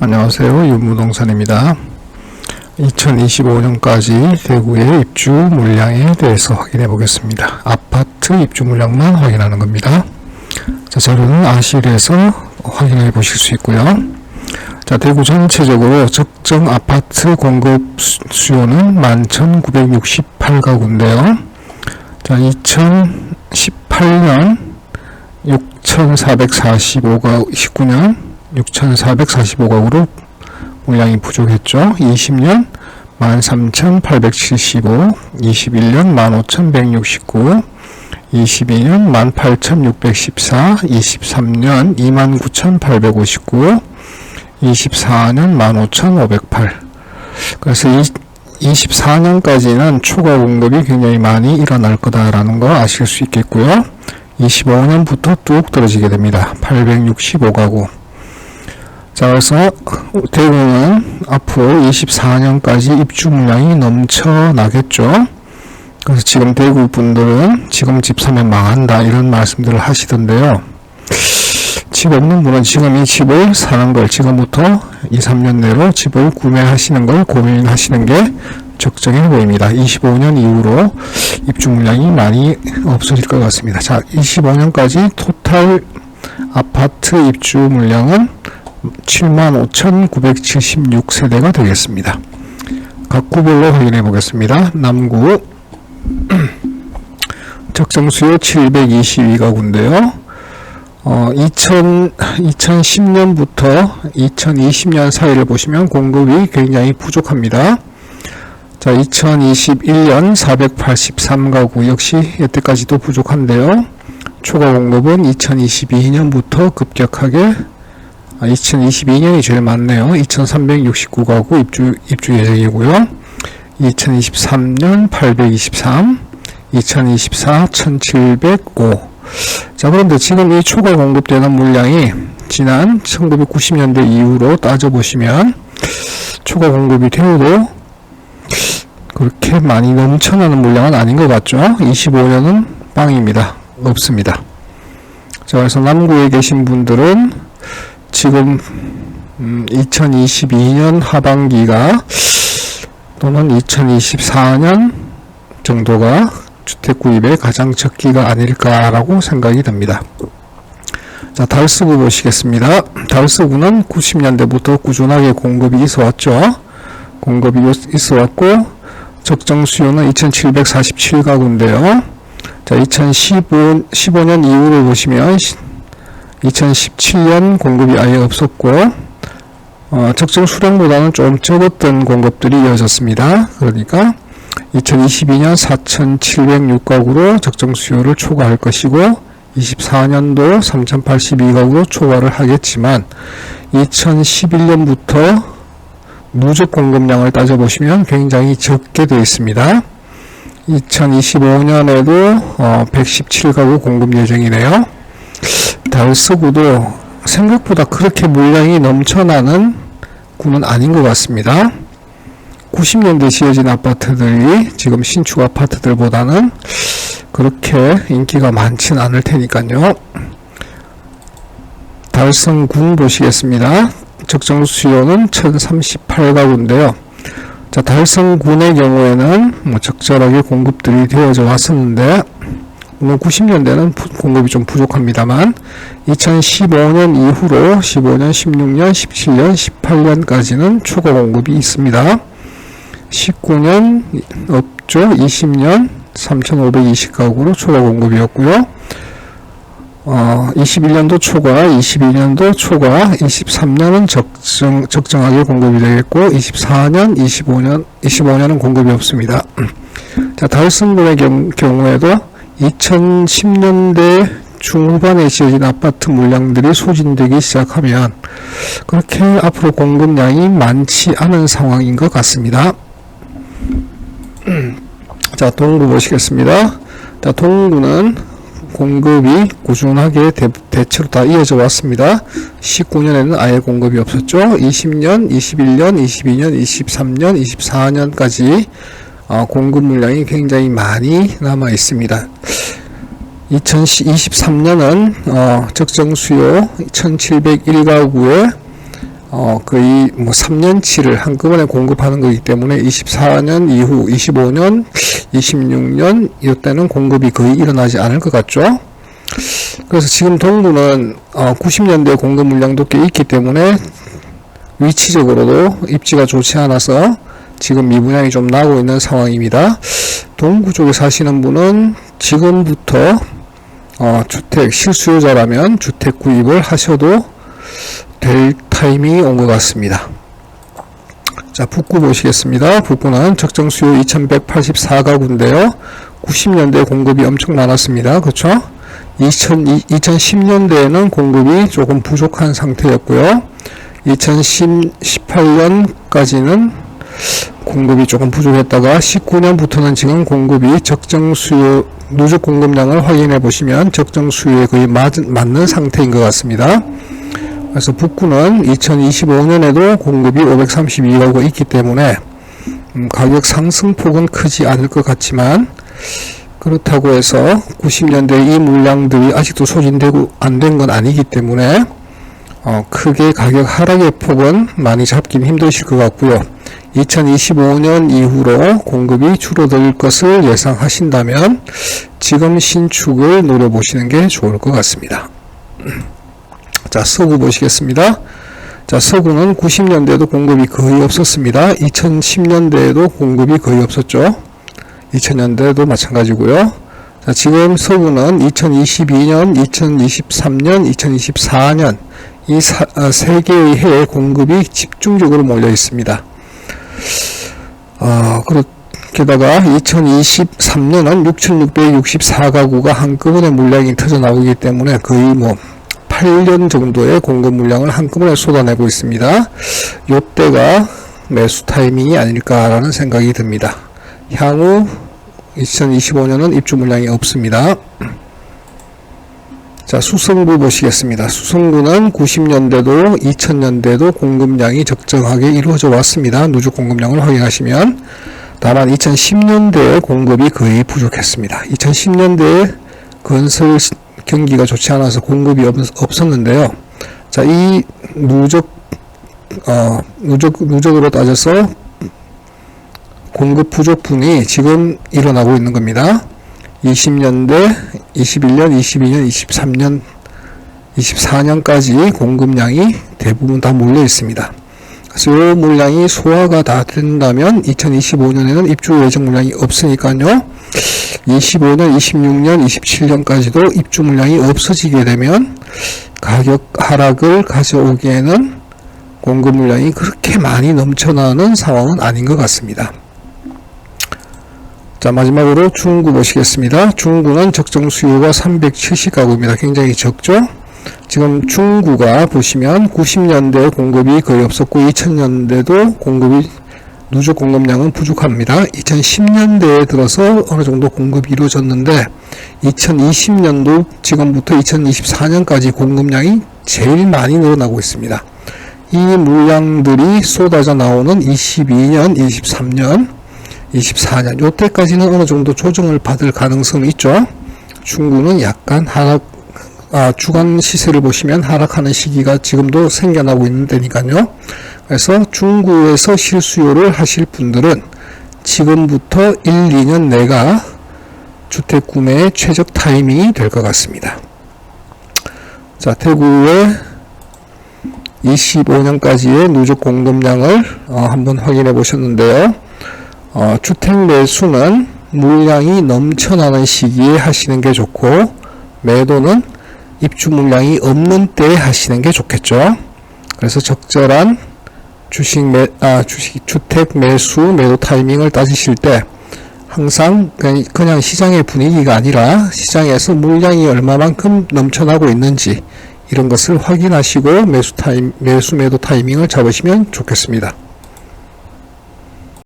안녕하세요. 유무동산입니다. 2025년까지 대구의 입주 물량에 대해서 확인해 보겠습니다. 아파트 입주 물량만 확인하는 겁니다. 자, 자료는 아실에서 확인해 보실 수 있고요. 자, 대구 전체적으로 적정 아파트 공급 수- 수요는 11,968가구인데요. 자, 2018년 6,445가 19년 6,445가구로 물량이 부족했죠. 20년 13,875, 21년 15,169, 22년 18,614, 23년 29,859, 24년 15,508. 그래서 이, 24년까지는 초과 공급이 굉장히 많이 일어날 거다라는 거 아실 수 있겠고요. 25년부터 뚝 떨어지게 됩니다. 865가구. 자, 그래서 대구는 앞으로 24년까지 입주 물량이 넘쳐나겠죠. 그래서 지금 대구 분들은 지금 집 사면 망한다 이런 말씀들을 하시던데요. 집 없는 분은 지금 이 집을 사는 걸 지금부터 2, 3년 내로 집을 구매하시는 걸 고민하시는 게 적정해 보입니다. 25년 이후로 입주 물량이 많이 없어질 것 같습니다. 자, 25년까지 토탈 아파트 입주 물량은 75,976세대가 되겠습니다. 각 구별로 확인해 보겠습니다. 남구 적정 수요 722가구인데요. 어, 2000, 2010년부터 2020년 사이를 보시면 공급이 굉장히 부족합니다. 자, 2021년 483가구 역시 여태까지도 부족한데요. 초과 공급은 2022년부터 급격하게 아, 2022년이 제일 많네요. 2369가구 입주, 입주 예정이고요. 2023년 823, 2024 1705. 자, 그런데 지금 이 초과 공급되는 물량이 지난 1990년대 이후로 따져보시면 초과 공급이 되어도 그렇게 많이 넘쳐나는 물량은 아닌 것 같죠? 25년은 빵입니다. 없습니다. 자, 그래서 남구에 계신 분들은 지금 음, 2022년 하반기가 또는 2024년 정도가 주택 구입의 가장 적기가 아닐까라고 생각이 듭니다. 자, 달서구 보시겠습니다. 달서구는 90년대부터 꾸준하게 공급이 있어 왔죠. 공급이 있어 왔고 적정 수요는 2747가구인데요. 자, 2015, 15년 이후를 보시면 2017년 공급이 아예 없었고 어, 적정 수량보다는 좀 적었던 공급들이 이어졌습니다. 그러니까 2022년 4,706가구로 적정 수요를 초과할 것이고 24년도 3,082가구로 초과를 하겠지만 2011년부터 누적 공급량을 따져보시면 굉장히 적게 되어 있습니다. 2025년에도 어, 117가구 공급 예정이네요. 달서구도 생각보다 그렇게 물량이 넘쳐나는 구는 아닌 것 같습니다. 90년대 지어진 아파트들이 지금 신축 아파트들보다는 그렇게 인기가 많진 않을 테니까요. 달성군 보시겠습니다. 적정 수요는 1038가구인데요. 자, 달성군의 경우에는 뭐 적절하게 공급들이 되어져 왔었는데, 물론 90년대는 공급이 좀 부족합니다만, 2015년 이후로 15년, 16년, 17년, 18년까지는 초과 공급이 있습니다. 19년 없죠. 20년 3,520가구로 초과 공급이었고요. 어, 21년도 초과, 22년도 초과, 23년은 적정, 적정하게 공급이 되겠고, 24년, 25년, 25년은 공급이 없습니다. 자, 달성군의 경우, 경우에도 2010년대 중후반에 지어진 아파트 물량들이 소진되기 시작하면, 그렇게 앞으로 공급량이 많지 않은 상황인 것 같습니다. 자, 동구 보시겠습니다. 자, 동구는 공급이 꾸준하게 대, 대체로 다 이어져 왔습니다. 19년에는 아예 공급이 없었죠. 20년, 21년, 22년, 23년, 24년까지 어, 공급 물량이 굉장히 많이 남아 있습니다. 2023년은 어, 적정 수요 1701가구에 어, 거의 뭐 3년치를 한꺼번에 공급하는 거기 때문에 24년 이후 25년, 26년 이때는 공급이 거의 일어나지 않을 것 같죠. 그래서 지금 동부는 어, 90년대 공급 물량도 꽤 있기 때문에 위치적으로도 입지가 좋지 않아서 지금 미분양이 좀 나오고 있는 상황입니다. 동구 쪽에 사시는 분은 지금부터 어, 주택 실수요자라면 주택 구입을 하셔도 될 타이밍이 온 것 같습니다. 자, 북구 보시겠습니다. 북구는 적정 수요 2184가구인데요. 90년대 공급이 엄청 많았습니다. 그렇죠? 2000, 2010년대에는 공급이 조금 부족한 상태였고요. 2018년까지는 공급이 조금 부족했다가 19년부터는 지금 공급이 적정 수요 누적 공급량을 확인해 보시면 적정 수요에 거의 맞, 맞는 상태인 것 같습니다. 그래서 북구는 2025년에도 공급이 532가구 있기 때문에 음, 가격 상승폭은 크지 않을 것 같지만 그렇다고 해서 90년대 이 물량들이 아직도 소진되고 안 된 건 아니기 때문에 어, 크게 가격 하락의 폭은 많이 잡긴 힘드실 것 같고요. 2025년 이후로 공급이 줄어들 것을 예상하신다면 지금 신축을 노려보시는 게 좋을 것 같습니다. 자, 서구 보시겠습니다. 자, 서구는 90년대에도 공급이 거의 없었습니다. 2010년대에도 공급이 거의 없었죠. 2000년대에도 마찬가지고요. 자, 지금 서구는 2022년, 2023년, 2024년 이 세 개의 해에 공급이 집중적으로 몰려 있습니다. 어, 그렇 게다가 2023년은 6,664가구가 한꺼번에 물량이 터져 나오기 때문에 거의 뭐 8년 정도의 공급 물량을 한꺼번에 쏟아내고 있습니다. 요때가 매수 타이밍이 아닐까라는 생각이 듭니다. 향후 2025년은 입주 물량이 없습니다. 자, 수성구 보시겠습니다. 수성구는 90년대도 2000년대도 공급량이 적정하게 이루어져 왔습니다. 누적 공급량을 확인하시면 다만 2010년대에 공급이 거의 부족했습니다. 2010년대에 건설 경기가 좋지 않아서 공급이 없, 었는데요 자, 이 누적 어, 누적 누적으로 따져서 공급 부족분이 지금 일어나고 있는 겁니다. 20년대, 21년, 22년, 23년, 24년까지 공급량이 대부분 다 몰려 있습니다. 그래서 이 물량이 소화가 다 된다면 2025년에는 입주 예정 물량이 없으니까요. 25년, 26년, 27년까지도 입주 물량이 없어지게 되면 가격 하락을 가져오기에는 공급 물량이 그렇게 많이 넘쳐나는 상황은 아닌 것 같습니다. 자 마지막으로 중구 보시겠습니다. 중구는 적정 수요가 370가구입니다. 굉장히 적죠? 지금 중구가 보시면 90년대 공급이 거의 없었고 2000년대도 공급이 누적 공급량은 부족합니다. 2010년대에 들어서 어느 정도 공급이 이루어졌는데 2020년도 지금부터 2024년까지 공급량이 제일 많이 늘어나고 있습니다. 이 물량들이 쏟아져 나오는 22년, 23년 24년 요때까지는 어느 정도 조정을 받을 가능성이 있죠. 중구는 약간 하락 아, 주간 시세를 보시면 하락하는 시기가 지금도 생겨나고 있는 데니까요. 그래서 중구에서 실수요를 하실 분들은 지금부터 1, 2년 내가 주택 구매의 최적 타이밍이 될 것 같습니다. 자, 대구의 25년까지의 누적 공급량을 어, 한번 확인해 보셨는데요. 어, 주택 매수는 물량이 넘쳐나는 시기에 하시는 게 좋고 매도는 입주 물량이 없는 때에 하시는 게 좋겠죠. 그래서 적절한 주식 매, 아, 주식, 주택 매수, 매도 타이밍을 따지실 때 항상 그냥 시장의 분위기가 아니라 시장에서 물량이 얼마만큼 넘쳐나고 있는지 이런 것을 확인하시고 매수 타임, 매수 매도 타이밍을 잡으시면 좋겠습니다.